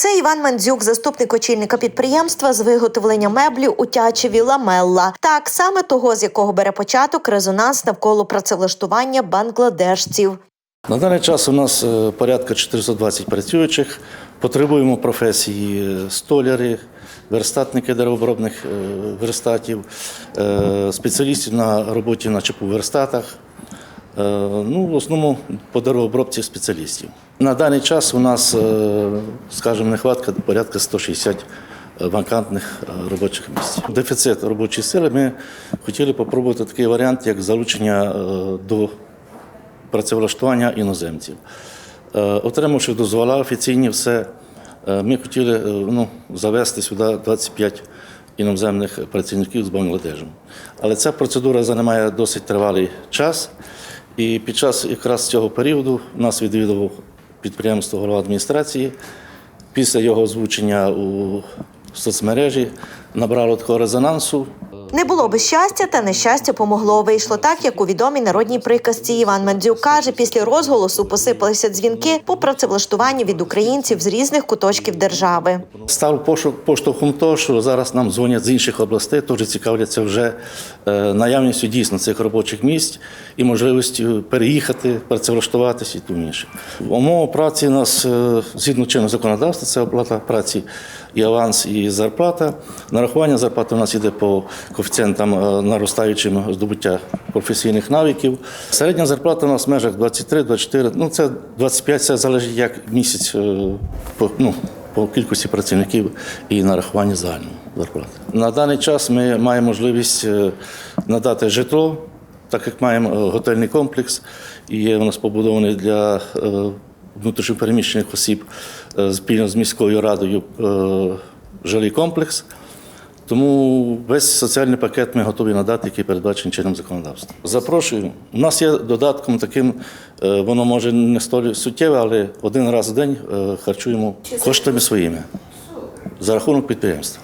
Це Іван Мандзюк, заступник очільника підприємства з виготовлення меблів у Тячеві Ламелла. Так саме того, з якого бере початок резонанс навколо працевлаштування бангладешців. На даний час у нас е, порядка 420 працюючих. Потребуємо професії столяри, верстатники деревообробних е, верстатів, е, спеціалістів на роботі на ЧПУ верстатах. Е, Ну, в основному по деревообробці спеціалістів. На даний час у нас, е, скажімо, нехватка порядка 160 вакантних е, робочих місць. Дефіцит робочої сили. Ми хотіли спробувати такий варіант, як залучення до працевлаштування іноземців. Отримавши дозвола офіційні все, ми хотіли ну, завести сюди 25 іноземних працівників з Бангладежу. Але ця процедура займає досить тривалий час. І під час якраз цього періоду нас відвідував підприємство голова адміністрації. Після його озвучення у соцмережі набрало такого резонансу. Не було би щастя, та нещастя помогло. Вийшло так, як у відомій народній приказці. Іван Мандзюк каже, після розголосу посипалися дзвінки по працевлаштуванню від українців з різних куточків держави. Став пошук поштовхом того, що зараз нам дзвонять з інших областей, теж цікавляться вже е, наявністю дійсно цих робочих місць і можливістю переїхати, працевлаштуватися і тому інше. Умова праці у нас е, згідно чинного законодавства, це оплата праці і аванс, і зарплата. Нарахування зарплати у нас йде по коефіцієнтам е, наростаючим здобуття професійних навиків. Середня зарплата у нас в межах 23-24, ну це 25, це залежить як місяць е, по, ну, по кількості працівників і нарахування загальної зарплати. На даний час ми маємо можливість е, надати житло, так як маємо готельний комплекс, і є у нас побудований для внутрішньопереміщених осіб спільно з міською радою жилий комплекс. Тому весь соціальний пакет ми готові надати, який передбачений чином законодавства. Запрошую. У нас є додатком таким, е, воно може не столь суттєве, але один раз в день е, харчуємо коштами своїми за рахунок підприємства.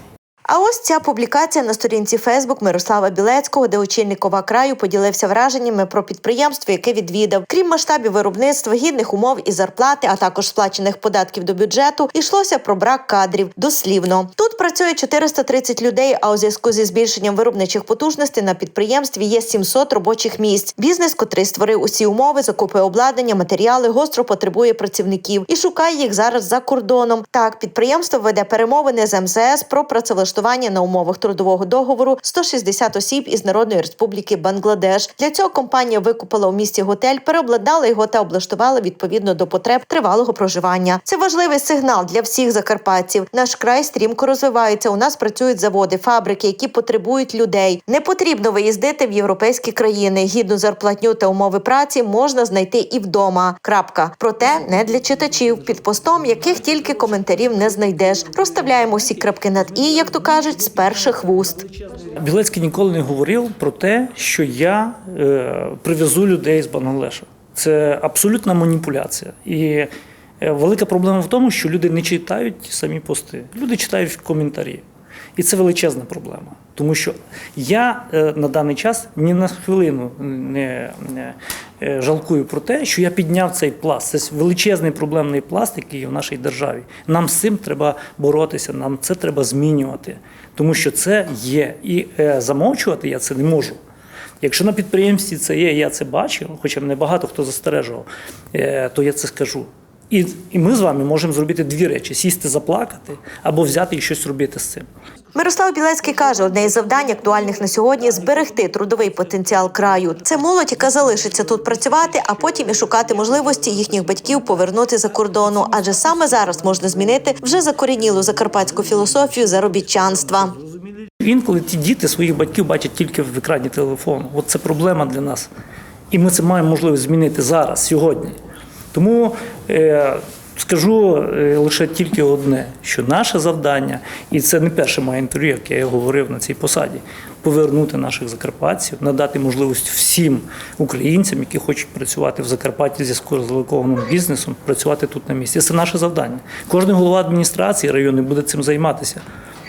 А ось ця публікація на сторінці Фейсбук Мирослава Білецького, де очільник ОВА краю поділився враженнями про підприємство, яке відвідав. Крім масштабів виробництва, гідних умов і зарплати, а також сплачених податків до бюджету, йшлося про брак кадрів. Дослівно тут працює 430 людей. А у зв'язку зі збільшенням виробничих потужностей на підприємстві є 700 робочих місць. Бізнес, котрий створив усі умови, закупує обладнання, матеріали, гостро потребує працівників і шукає їх зараз за кордоном. Так, підприємство веде перемовини з МЗС про працевлаштування на умовах трудового договору 160 осіб із Народної Республіки Бангладеш. Для цього компанія викупила у місті готель, переобладнала його та облаштувала відповідно до потреб тривалого проживання. Це важливий сигнал для всіх закарпатців. Наш край стрімко розвивається. У нас працюють заводи, фабрики, які потребують людей. Не потрібно виїздити в європейські країни. Гідну зарплатню та умови праці можна знайти і вдома. Крапка. Проте не для читачів. Під постом яких тільки коментарів не знайдеш. Розставляємо всі крапки над і, як то кажуть, з перших вуст. Білецький ніколи не говорив про те, що я е, привезу людей з Бангладеша. Це абсолютна маніпуляція. І е, велика проблема в тому, що люди не читають самі пости. Люди читають коментарі. І це величезна проблема. Тому що я е, на даний час ні на хвилину не, жалкую про те, що я підняв цей пласт. Це величезний проблемний пласт, який є в нашій державі. Нам з цим треба боротися, нам це треба змінювати, тому що це є. І е, замовчувати я це не можу. Якщо на підприємстві це є, я це бачив, хоча мене багато хто застережував, е, то я це скажу. І, і ми з вами можемо зробити дві речі: сісти, заплакати або взяти і щось робити з цим. Мирослав Білецький каже, одне із завдань актуальних на сьогодні зберегти трудовий потенціал краю. Це молодь, яка залишиться тут працювати, а потім і шукати можливості їхніх батьків повернути за кордону. Адже саме зараз можна змінити вже закорінілу закарпатську філософію заробітчанства. Інколи ті діти своїх батьків бачать тільки в екрані телефону. От це проблема для нас. І ми це маємо можливість змінити зараз, сьогодні. Тому е, скажу е, лише тільки одне: що наше завдання, і це не перше моє інтерв'ю, як я говорив на цій посаді, повернути наших закарпатців, надати можливість всім українцям, які хочуть працювати в Закарпатті в зв'язку з великованим бізнесом, працювати тут на місці. Це наше завдання. Кожен голова адміністрації району буде цим займатися.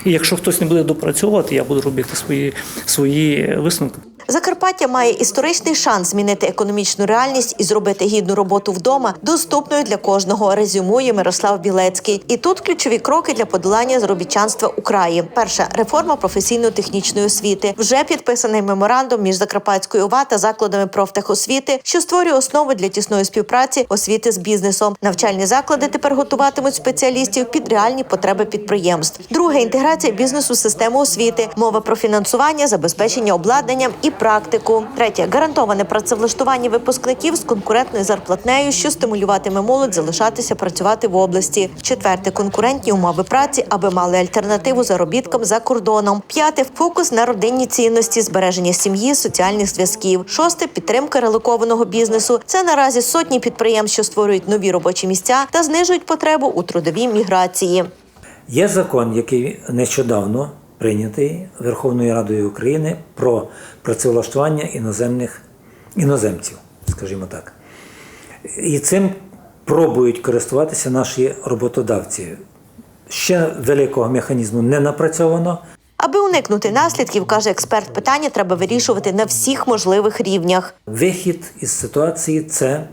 І якщо хтось не буде допрацьовувати, я буду робити свої, свої висновки. Закарпаття має історичний шанс змінити економічну реальність і зробити гідну роботу вдома доступною для кожного. Резюмує Мирослав Білецький. І тут ключові кроки для подолання заробітчанства у краї. Перша реформа професійно-технічної освіти. Вже підписаний меморандум між Закарпатською ОВА та закладами профтехосвіти, що створює основи для тісної співпраці освіти з бізнесом. Навчальні заклади тепер готуватимуть спеціалістів під реальні потреби підприємств. Друге інтеграція бізнесу в систему освіти, мова про фінансування, забезпечення обладнанням і практику. Третє гарантоване працевлаштування випускників з конкурентною зарплатнею, що стимулюватиме молодь залишатися працювати в області. Четверте конкурентні умови праці, аби мали альтернативу заробіткам за кордоном. П'яте фокус на родинні цінності, збереження сім'ї, соціальних зв'язків. Шосте підтримка релокованого бізнесу. Це наразі сотні підприємств, що створюють нові робочі місця та знижують потребу у трудовій міграції. Є закон, який нещодавно прийнятий Верховною Радою України про працевлаштування іноземних іноземців, скажімо так. І цим пробують користуватися наші роботодавці. Ще великого механізму не напрацьовано, Аби уникнути наслідків, каже експерт, питання треба вирішувати на всіх можливих рівнях. Вихід із ситуації це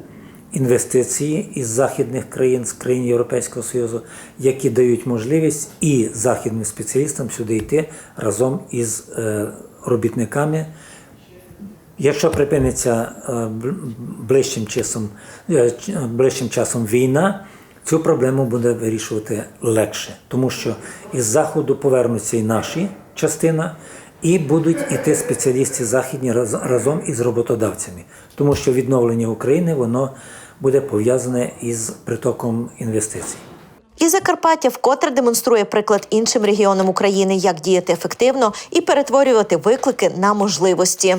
інвестиції із західних країн, з країн Європейського Союзу, які дають можливість і західним спеціалістам сюди йти разом із е, робітниками. Якщо припиниться е, ближчим часом, е, ближчим часом війна, цю проблему буде вирішувати легше, тому що із заходу повернуться і наші частина, і будуть іти спеціалісти західні раз- разом із роботодавцями, тому що відновлення України воно буде пов'язане із притоком інвестицій. І Закарпаття вкотре демонструє приклад іншим регіонам України, як діяти ефективно і перетворювати виклики на можливості.